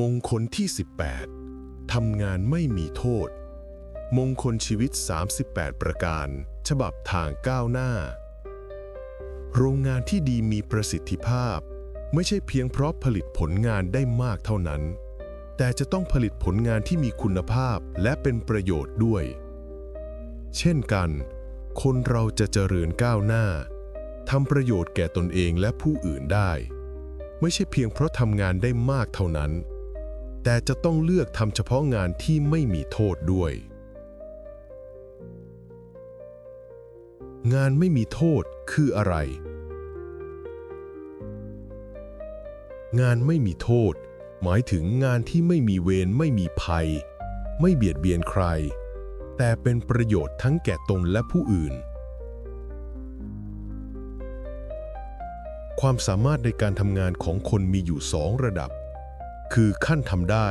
มงคลที่ 18 ทำงานไม่มีโทษ มงคลชีวิต 38 ประการ ฉบับทางก้าวหน้า โรงงานที่ดีมีประสิทธิภาพ ไม่ใช่เพียงเพราะผลิตผลงานได้มากเท่านั้น แต่จะต้องผลิตผลงานที่มีคุณภาพและเป็นประโยชน์ด้วย เช่นกัน คนเราจะเจริญก้าวหน้าทำประโยชน์แก่ตนเองและผู้อื่นได้ ไม่ใช่เพียงเพราะทำงานได้มากเท่านั้น แต่จะต้องเลือกทำเฉพาะงานที่ไม่มีโทษด้วย งานไม่มีโทษคืออะไร งานไม่มีโทษ หมายถึงงานที่ไม่มีเวรไม่มีภัย ไม่เบียดเบียนใคร แต่เป็นประโยชน์ทั้งแก่ตนและผู้อื่น ความสามารถในการทำงานของคนมีอยู่สองระดับ คือขั้นทำได้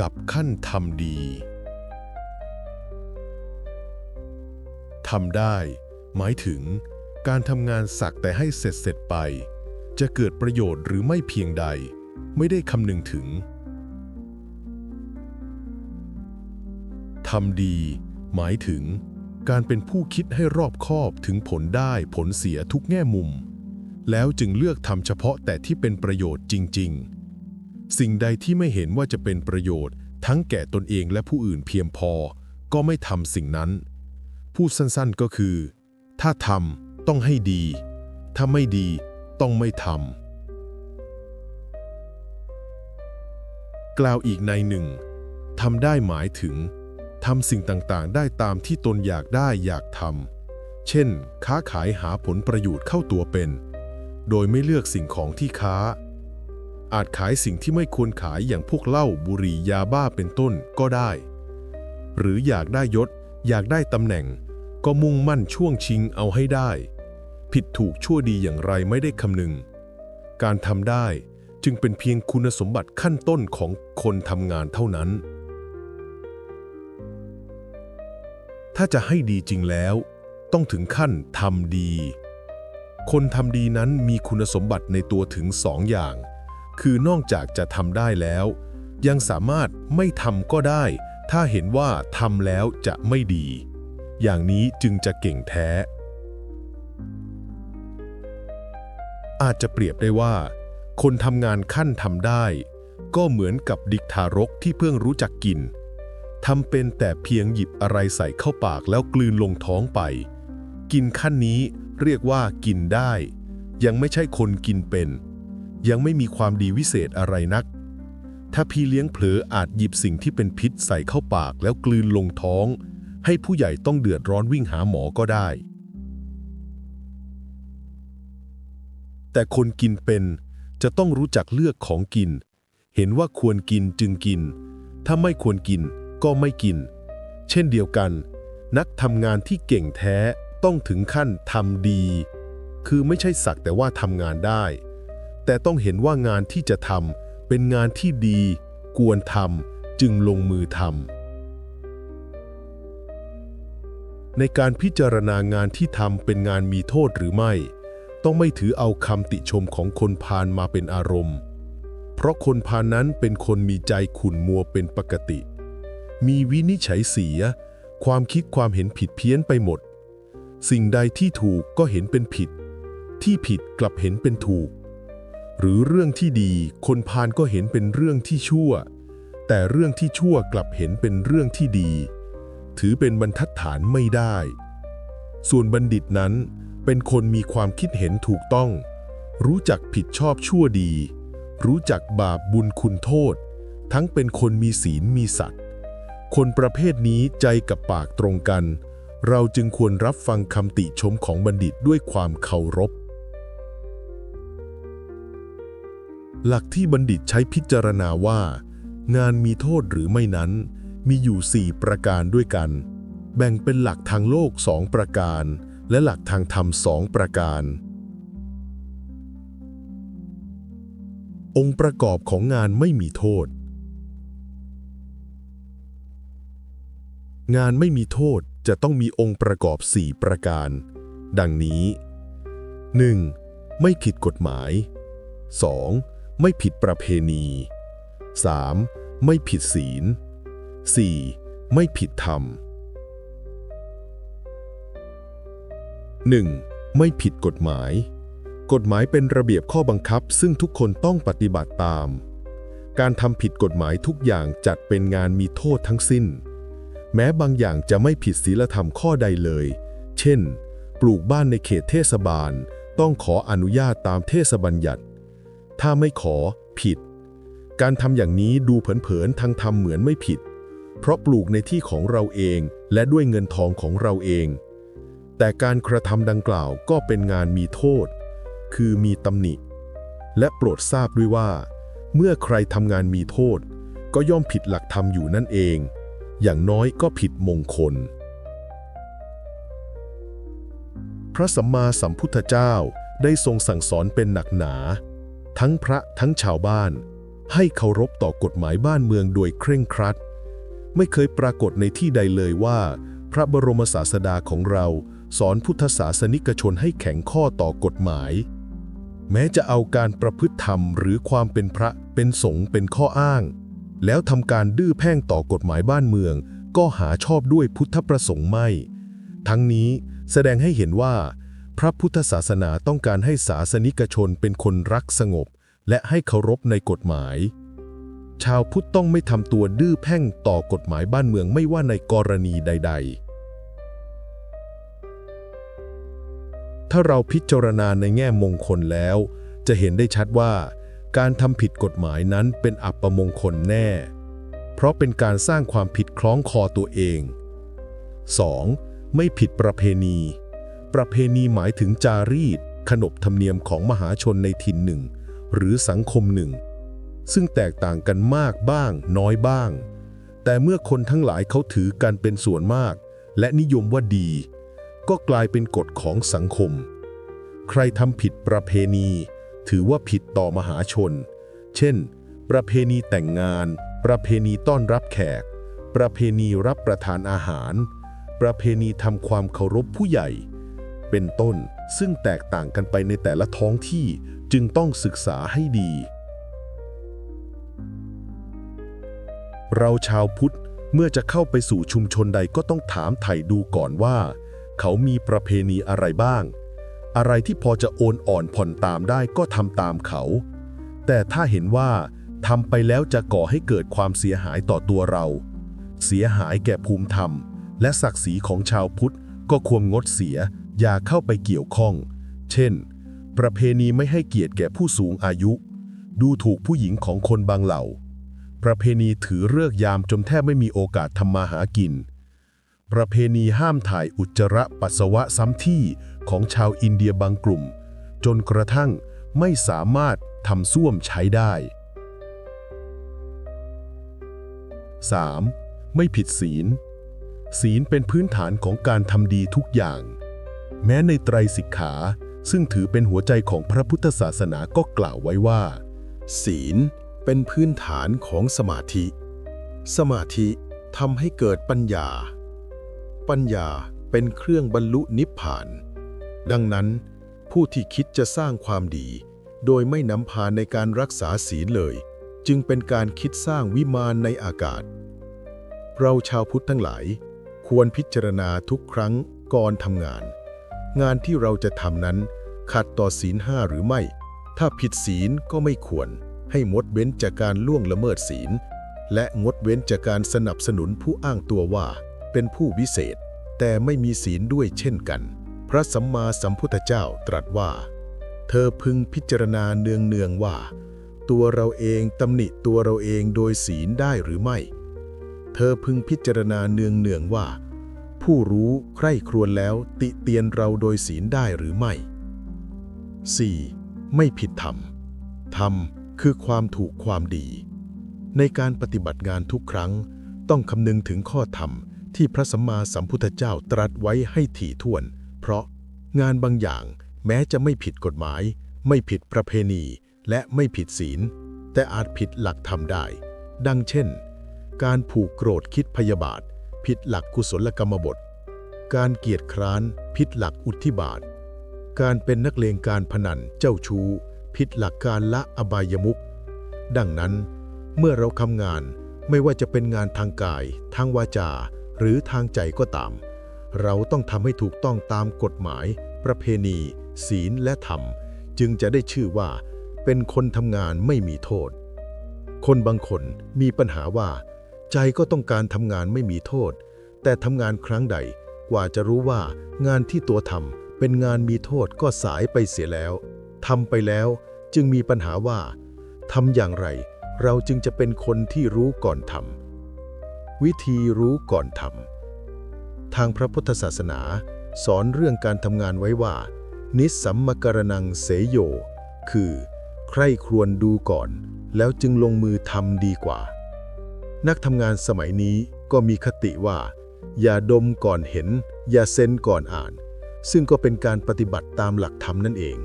กับขั้นทำดีทำได้ หมายถึงการทำงานสักแต่ให้เสร็จเสร็จไป จะเกิดประโยชน์หรือไม่เพียงใด ไม่ได้คำนึงถึงทำดี หมายถึงการเป็นผู้คิดให้รอบคอบถึงผลได้ผลเสียทุกแง่มุม แล้วจึงเลือกทำเฉพาะแต่ที่เป็นประโยชน์จริง ๆ สิ่งใดที่ไม่เห็นว่าจะเป็นประโยชน์ ทั้งแก่ตนเองและผู้อื่นเพียงพอ ก็ไม่ทำสิ่งนั้น พูดสั้นๆก็คือ ถ้าทำต้องให้ดี ถ้าไม่ดีต้องไม่ทำกล่าวอีกในหนึ่งทำได้หมายถึงทำสิ่งต่างๆ ได้ตามที่ตนอยากได้อยากทำเช่น ค้าขายหาผลประโยชน์เข้าตัวเป็น โดยไม่เลือกสิ่งของที่ค้า อาจขายสิ่งที่ไม่ควรขายอย่างพวกเหล้าบุหรี่ยาบ้าเป็นต้นก็ได้ หรืออยากได้ยศ อยากได้ตำแหน่ง ก็มุ่งมั่นช่วงชิงเอาให้ได้ ผิดถูกชั่วดีอย่างไรไม่ได้คำนึง การทำได้จึงเป็นเพียงคุณสมบัติขั้นต้นของคนทำงานเท่านั้น ถ้าจะให้ดีจริงแล้ว ต้องถึงขั้นทำดี คนทำดีนั้นมีคุณสมบัติในตัวถึงสองอย่าง คือนอกจากจะทำได้แล้ว ยังสามารถไม่ทำก็ได้ ถ้าเห็นว่าทำแล้วจะไม่ดี อย่างนี้จึงจะเก่งแท้ อาจจะเปรียบได้ว่า คนทำงานขั้นทำได้ ก็เหมือนกับด็กทารกที่เพิ่งรู้จักกินทำเป็นแต่เพียงหยิบอะไรใส่เข้าปากแล้วกลืนลงท้องไป กินขั้นนี้เรียกว่ากินได้ ยังไม่ใช่คนกินเป็น ยังไม่มีความดีวิเศษอะไรนัก ถ้าพี่เลี้ยงเผลออาจหยิบสิ่งที่เป็นพิษใส่เข้าปากแล้วกลืนลงท้อง ให้ผู้ใหญ่ต้องเดือดร้อนวิ่งหาหมอก็ได้ แต่คนกินเป็นจะต้องรู้จักเลือกของกิน เห็นว่าควรกินจึงกิน ถ้าไม่ควรกินก็ไม่กิน เช่นเดียวกัน นักทำงานที่เก่งแท้ต้องถึงขั้นทำดี คือไม่ใช่สักแต่ว่าทำงานได้ แต่ต้องเห็นว่างานที่จะทำเป็นงานที่ดีกวนทำจึงลงมือทำในการพิจารณางานที่ทำเป็นงานมีโทษหรือไม่ ต้องไม่ถือเอาคำติชมของคนพาลมาเป็นอารมณ์ เพราะคนพาลนั้นเป็นคนมีใจขุ่นมัวเป็นปกติ มีวินิจฉัยเสีย ความคิดความเห็นผิดเพี้ยนไปหมด สิ่งใดที่ถูกก็เห็นเป็นผิด ที่ผิดกลับเห็นเป็นถูก หรือเรื่องที่ดีคนพาลก็เห็นเป็นเรื่องที่ชั่ว แต่เรื่องที่ชั่วกลับเห็นเป็นเรื่องที่ดี ถือเป็นบรรทัดฐานไม่ได้ ส่วนบัณฑิตนั้นเป็นคนมีความคิดเห็นถูกต้อง รู้จักผิดชอบชั่วดี รู้จักบาปบุญคุณโทษ ทั้งเป็นคนมีศีลมีสัตว์คนประเภทนี้ใจกับปากตรงกัน เราจึงควรรับฟังคำติชมของบัณฑิตด้วยความเคารพ หลักที่บัณฑิตใช้พิจารณาว่า งานมีโทษหรือไม่นั้น มีอยู่ 4 ประการด้วยกัน แบ่งเป็นหลักทางโลกสองประการ และหลักทางธรรมสองประการ องค์ประกอบของงานไม่มีโทษ งานไม่มีโทษจะต้องมีองค์ประกอบ 4 ประการ ดังนี้ 1. ไม่ผิดกฎหมาย 2. ไม่ผิดประเพณี 3. ไม่ผิดศีล 4. ไม่ผิดธรรม 1. ไม่ผิดกฎหมาย กฎหมายเป็นระเบียบข้อบังคับ ซึ่งทุกคนต้องปฏิบัติตาม การทำผิดกฎหมายทุกอย่างจัดเป็นงานมีโทษทั้งสิ้น แม้บางอย่างจะไม่ผิดศีลธรรมข้อใดเลย เช่น ปลูกบ้านในเขตเทศบาล ต้องขออนุญาตตามเทศบัญญัติ ถ้าไม่ขอผิด การทำอย่างนี้ดูเผินๆทางธรรมเหมือนไม่ผิด เพราะปลูกในที่ของเราเองและด้วยเงินทองของเราเอง แต่การกระทำดังกล่าวก็เป็นงานมีโทษ คือมีตำหนิ และโปรดทราบด้วยว่า เมื่อใครทำงานมีโทษ ก็ย่อมผิดหลักธรรมอยู่นั่นเอง อย่างน้อยก็ผิดมงคล พระสัมมาสัมพุทธเจ้าได้ทรงสั่งสอนเป็นหนักหนา ทั้งพระทั้งชาวบ้าน ให้เคารพต่อกฎหมายบ้านเมืองโดยเคร่งครัด ไม่เคยปรากฏในที่ใดเลยว่า พระบรมศาสดาของเราสอนพุทธศาสนิกชนให้แข็งข้อต่อกฎหมาย แม้จะเอาการประพฤติธรรมหรือความเป็นพระเป็นสงฆ์เป็นข้ออ้าง แล้วทำการดื้อแพ่งต่อกฎหมายบ้านเมือง ก็หาชอบด้วยพุทธประสงค์ไม่ ทั้งนี้แสดงให้เห็นว่า พระพุทธศาสนาต้องการให้ศาสนิกชนเป็นคนรักสงบ และให้เคารพในกฎหมาย ชาวพุทธต้องไม่ทำตัวดื้อแพ่งต่อกฎหมายบ้านเมืองไม่ว่าในกรณีใด ๆ ถ้าเราพิจารณาในแง่มงคลแล้ว จะเห็นได้ชัดว่า การทำผิดกฎหมายนั้นเป็นอัปมงคลแน่ เพราะเป็นการสร้างความผิดคล้องคอตัวเอง 2. ไม่ผิดประเพณี ประเพณีหมายถึงจารีต ขนบธรรมเนียมของมหาชนในถิ่นหนึ่ง หรือสังคมหนึ่ง ซึ่งแตกต่างกันมากบ้าง น้อยบ้าง แต่เมื่อคนทั้งหลายเขาถือกันเป็นส่วนมาก และนิยมว่าดี ก็กลายเป็นกฎของสังคม ใครทำผิดประเพณี ถือว่าผิดต่อมหาชน เช่น ประเพณีแต่งงาน ประเพณีต้อนรับแขก ประเพณีรับประทานอาหาร ประเพณีทำความเคารพผู้ใหญ่ เป็นต้น ซึ่งแตกต่างกันไปในแต่ละท้องที่จึงต้องศึกษาให้ดี เราชาวพุทธเมื่อจะเข้าไปสู่ชุมชนใดก็ต้องถามไถ่ดูก่อนว่า เขามีประเพณีอะไรบ้าง อะไรที่พอจะโอนอ่อนผ่อนตามได้ก็ทำตามเขา แต่ถ้าเห็นว่าทำไปแล้วจะก่อให้เกิดความเสียหายต่อตัวเรา เสียหายแก่ภูมิธรรม และศักดิ์ศรีของชาวพุทธก็ควรงดเสีย อย่าเข้าไปเกี่ยวข้อง เช่น ประเพณีไม่ให้เกียรติแก่ผู้สูงอายุ ดูถูกผู้หญิงของคนบางเหล่า ประเพณีถือเลิกยามจนแทบไม่มีโอกาสทำมาหากิน ประเพณีห้ามถ่ายอุจจาระปัสสาวะซ้ำที่ของชาวอินเดียบางกลุ่ม จนกระทั่งไม่สามารถทำส้วมใช้ได้ 3. ไม่ผิดศีล ศีลเป็นพื้นฐานของการทำดีทุกอย่าง แม้ในไตรสิกขา ซึ่งถือเป็นหัวใจของพระพุทธศาสนาก็กล่าวไว้ว่า ศีลเป็นพื้นฐานของสมาธิ สมาธิทำให้เกิดปัญญา ปัญญาเป็นเครื่องบรรลุนิพพาน ดังนั้น ผู้ที่คิดจะสร้างความดี โดยไม่นำพาในการรักษาศีลเลย จึงเป็นการคิดสร้างวิมานในอากาศ เราชาวพุทธทั้งหลาย ควรพิจารณาทุกครั้งก่อนทำงาน งานที่เราจะทำนั้น ขัดต่อศีลห้าหรือไม่ ถ้าผิดศีลก็ไม่ควร ให้งดเว้นจากการล่วงละเมิดศีล และงดเว้นจากการสนับสนุนผู้อ้างตัวว่า เป็นผู้วิเศษ แต่ไม่มีศีลด้วยเช่นกัน พระสัมมาสัมพุทธเจ้าตรัสว่า เธอพึงพิจารณาเนืองเนืองๆว่า ตัวเราเองตำหนิตัวเราเองโดยศีลได้หรือไม่ เธอพึงพิจารณาเนืองเนืองๆว่า ผู้รู้ใคร่ครวญแล้วติเตียนเราโดยศีลได้หรือไม่ 4. ไม่ผิดธรรม ธรรมคือความถูกความดี ในการปฏิบัติงานทุกครั้ง ต้องคำนึงถึงข้อธรรมที่พระสัมมาสัมพุทธเจ้าตรัสไว้ให้ถี่ถ้วน เพราะงานบางอย่างแม้จะไม่ผิดกฎหมาย ไม่ผิดประเพณี และไม่ผิดศีล แต่อาจผิดหลักธรรมได้ ดังเช่น การผูกโกรธคิดพยาบาท ผิดหลักกุศลกรรมบท การเกียรติคร้านผิดหลักอุทธิบาท การเป็นนักเลงการพนันเจ้าชู้ผิดหลักการละอบายมุขดังนั้น เมื่อเราทำงานไม่ว่าจะเป็นงานทางกาย ทางวาจา หรือทางใจก็ตาม เราต้องทำให้ถูกต้องตามกฎหมาย ประเพณี ศีลและธรรม จึงจะได้ชื่อว่า เป็นคนทำงานไม่มีโทษ คนบางคนมีปัญหาว่า ใจก็ต้องการทำงานไม่มีโทษ แต่ทำงานครั้งใดกว่าจะรู้ว่างานที่ตัวทำเป็นงานมีโทษก็สายไปเสียแล้วทำไปแล้วจึงมีปัญหาว่าทำอย่างไร เราจึงจะเป็นคนที่รู้ก่อนทำวิธีรู้ก่อนทำทางพระพุทธศาสนา สอนเรื่องการทำงานไว้ว่า นิสสัมมกรนังเสยโย คือ ใคร่ครวญดูก่อน แล้วจึงลงมือทำดีกว่า นักทำงานสมัยนี้ก็มีคติว่า อย่าดมก่อนเห็น อย่าเซ็นก่อนอ่าน ซึ่งก็เป็นการปฏิบัติตามหลักธรรมนั่นเอง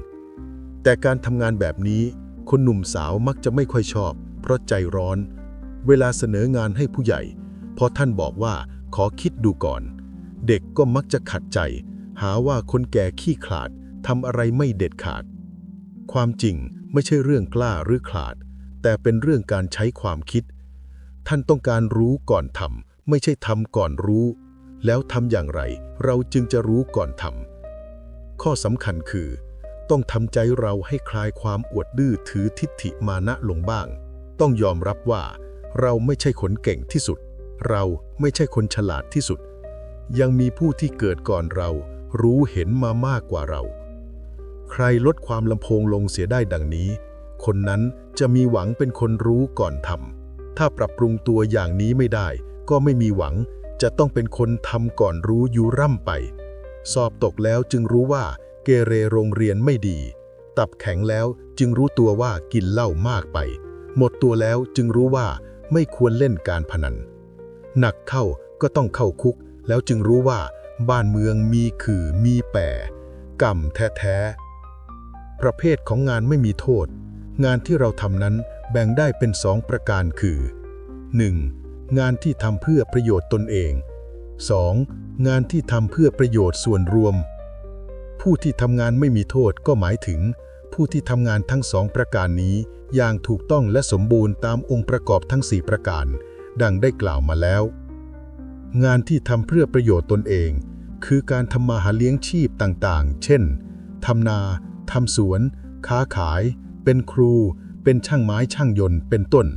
แต่การทำงานแบบนี้คนหนุ่มสาวมักจะไม่ค่อยชอบ เพราะใจร้อน เวลาเสนองานให้ผู้ใหญ่ พอท่านบอกว่าขอคิดดูก่อน เด็กก็มักจะขัดใจ หาว่าคนแก่ขี้ขลาดทำอะไรไม่เด็ดขาด ความจริงไม่ใช่เรื่องกล้าหรือขลาด แต่เป็นเรื่องการใช้ความคิด ท่านต้องการรู้ก่อนทำไม่ใช่ทำก่อนรู้ แล้วทำอย่างไร เราจึงจะรู้ก่อนทำข้อสำคัญคือ ต้องทำใจเราให้คลายความอวดดื้อถือทิฏฐิมานะลงบ้าง ต้องยอมรับว่า เราไม่ใช่คนเก่งที่สุด เราไม่ใช่คนฉลาดที่สุด ยังมีผู้ที่เกิดก่อนเรา รู้เห็นมามากกว่าเรา ใครลดความลำโพงลงเสียได้ดังนี้ คนนั้นจะมีหวังเป็นคนรู้ก่อนทำ ถ้าปรับปรุงตัวอย่างนี้ไม่ได้ ก็ไม่มีหวัง จะต้องเป็นคนทำก่อนรู้อยู่ร่ำไป สอบตกแล้วจึงรู้ว่าเกเรโรงเรียนไม่ดี ตับแข็งแล้วจึงรู้ตัวว่ากินเหล้ามากไป หมดตัวแล้วจึงรู้ว่าไม่ควรเล่นการพนัน หนักเข้าก็ต้องเข้าคุก แล้วจึงรู้ว่าบ้านเมืองมีคือมีแปรกรรมแท้ๆประเภทของงานไม่มีโทษ งานที่เราทำนั้นแบ่งได้เป็นสองประการคือ 1. งานที่ทำเพื่อประโยชน์ตนเอง 2. งานที่ทำเพื่อประโยชน์ส่วนรวม ผู้ที่ทำงานไม่มีโทษก็หมายถึง ผู้ที่ทำงานทั้งสองประการนี้อย่างถูกต้องและสมบูรณ์ตามองค์ประกอบทั้งสี่ประการ ดังได้กล่าวมาแล้ว งานที่ทำเพื่อประโยชน์ตนเอง คือการทำมาหาเลี้ยงชีพต่างๆ เช่นทำนาทำสวน ค้าขาย เป็นครู เป็นช่างไม้ช่างยนต์ เป็นต้น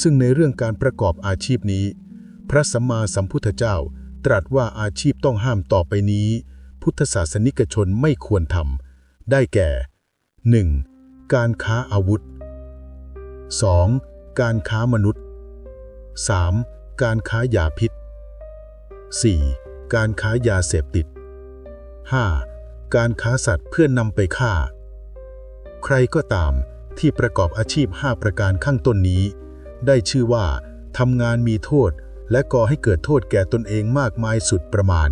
ซึ่งในเรื่องการประกอบอาชีพนี้ พระสัมมาสัมพุทธเจ้าตรัสว่าอาชีพต้องห้ามต่อไปนี้ พุทธศาสนิกชนไม่ควรทำได้แก่ 1. การค้าอาวุธ 2. การค้ามนุษย์ 3. การค้ายาพิษ 4. การค้ายาเสพติด 5. การค้าสัตว์เพื่อนนำไปฆ่า ใครก็ตามที่ประกอบอาชีพ 5 ประการข้างต้นนี้ ได้ชื่อว่าทำงานมีโทษ และก่อให้เกิดโทษแก่ตนเองมากมายสุดประมาณ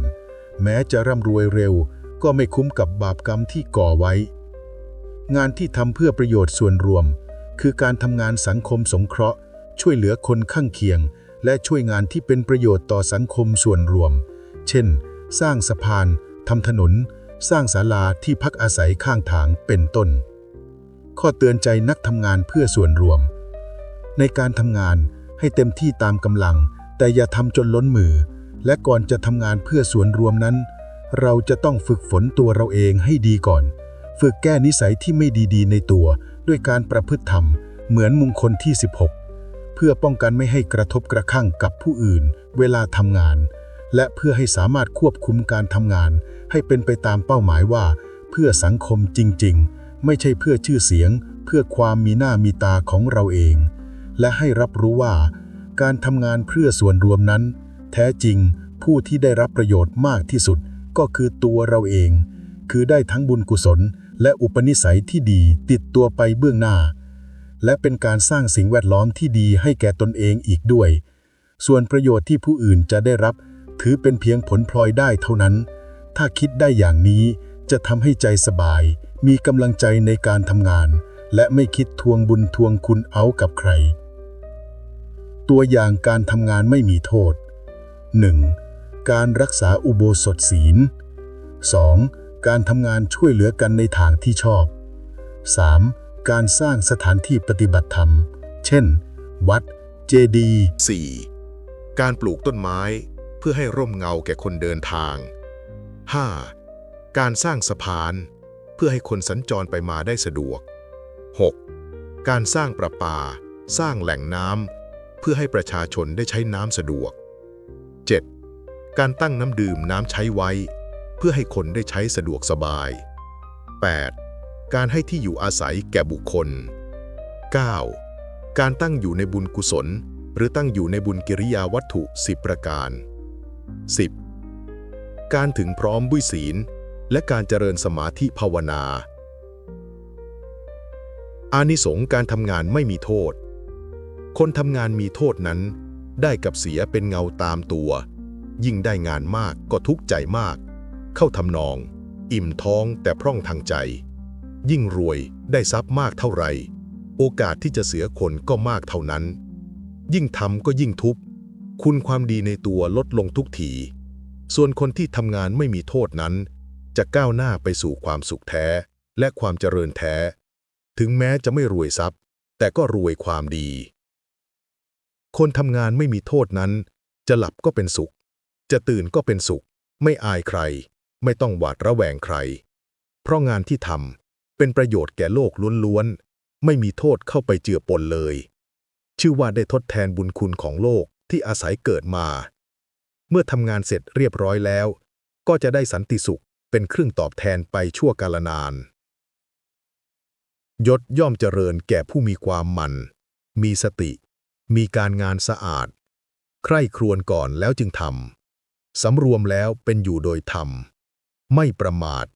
แม้จะร่ำรวยเร็ว ก็ไม่คุ้มกับบาปกรรมที่ก่อไว้ งานที่ทำเพื่อประโยชน์ส่วนรวม คือการทำงานสังคมสงเคราะห์ ช่วยเหลือคนข้างเคียง และช่วยงานที่เป็นประโยชน์ต่อสังคมส่วนรวม เช่น สร้างสะพานทำถนน สร้างศาลาที่พักอาศัยข้างทางเป็นต้น ข้อเตือนใจนักทำงานเพื่อส่วนรวม ในการทำงานให้เต็มที่ตามกำลัง แต่อย่าทำจนล้นมือ และก่อนจะทำงานเพื่อส่วนรวมนั้น เราจะต้องฝึกฝนตัวเราเองให้ดีก่อน ฝึกแก้นิสัยที่ไม่ดีๆ ในตัวด้วยการประพฤติธรรม เหมือนมงคลที่ 16 เพื่อป้องกันไม่ให้กระทบกระทั่งกับผู้อื่น เวลาทำงาน และเพื่อให้สามารถควบคุมการทำงาน ให้เป็นไปตามเป้าหมายว่า เพื่อสังคมจริง ๆ ไม่ใช่เพื่อชื่อเสียง เพื่อความมีหน้ามีตาของเราเอง และให้รับรู้ว่า การทำงานเพื่อส่วนรวมนั้น แท้จริงผู้ที่ได้รับประโยชน์มากที่สุดก็คือตัวเราเอง คือได้ทั้งบุญกุศล และอุปนิสัยที่ดีติดตัวไปเบื้องหน้า และเป็นการสร้างสิ่งแวดล้อมที่ดีให้แก่ตนเองอีกด้วย ส่วนประโยชน์ที่ผู้อื่นจะได้รับ ถือเป็นเพียงผลพลอยได้เท่านั้น ถ้าคิดได้อย่างนี้จะทำให้ใจสบาย มีกำลังใจในการทำงาน และไม่คิดทวงบุญทวงคุณเอากับใคร ตัวอย่างการทำงานไม่มีโทษ 1. การรักษาอุโบสถศีล 2. การทำงานช่วยเหลือกันในทางที่ชอบ 3. การสร้างสถานที่ปฏิบัติธรรม เช่น วัด เจดีย์ 4. การปลูกต้นไม้เพื่อให้ร่มเงาแก่คนเดินทาง 5. การสร้างสะพาน พื่อให้คนสัญจรไปมาได้สะดวก 6. การสร้างประปา สร้างแหล่งน้ำเพื่อให้ประชาชนได้ใช้น้ำสะดวก 7. การตั้งน้ำดื่มน้ำใช้ไว้ เพื่อให้คนได้ใช้สะดวกสบาย 8. การให้ที่อยู่อาศัยแก่บุคคล 9. การตั้งอยู่ในบุญกุศล หรือตั้งอยู่ในบุญกิริยาวัตถุ 10 ประการ 10. การถึงพร้อมบุยศีล และการเจริญสมาธิภาวนา อานิสงส์การทำงานไม่มีโทษ คนทำงานมีโทษนั้น ได้กับเสียเป็นเงาตามตัว ยิ่งได้งานมากก็ทุกข์ใจมาก เข้าทำนอง อิ่มท้องแต่พร่องทางใจ ยิ่งรวยได้ทรัพย์มากเท่าไหร่ โอกาสที่จะเสียคนก็มากเท่านั้น ยิ่งทำก็ยิ่งทุบคุณความดีในตัวลดลงทุกที ส่วนคนที่ทำงานไม่มีโทษนั้น จะก้าวหน้าไปสู่ความสุขแท้ และความเจริญแท้ ถึงแม้จะไม่รวยทรัพย์ แต่ก็รวยความดี คนทำงานไม่มีโทษนั้น จะหลับก็เป็นสุข จะตื่นก็เป็นสุข ไม่อายใคร ไม่ต้องหวาดระแวงใคร เพราะงานที่ทำเป็นประโยชน์แก่โลกล้วนๆ ไม่มีโทษเข้าไปเจือปนเลย ชื่อว่าได้ทดแทนบุญคุณของโลกที่อาศัยเกิดมา เมื่อทำงานเสร็จเรียบร้อยแล้ว ก็จะได้สันติสุข เป็นเครื่องตอบแทนไปชั่วกาลนาน ยศย่อมเจริญแก่ผู้มีความหมั่น มีสติ มีการงานสะอาด ใคร่ครวญก่อนแล้วจึงทำสำรวมแล้วเป็นอยู่โดยธรรม ไม่ประมาท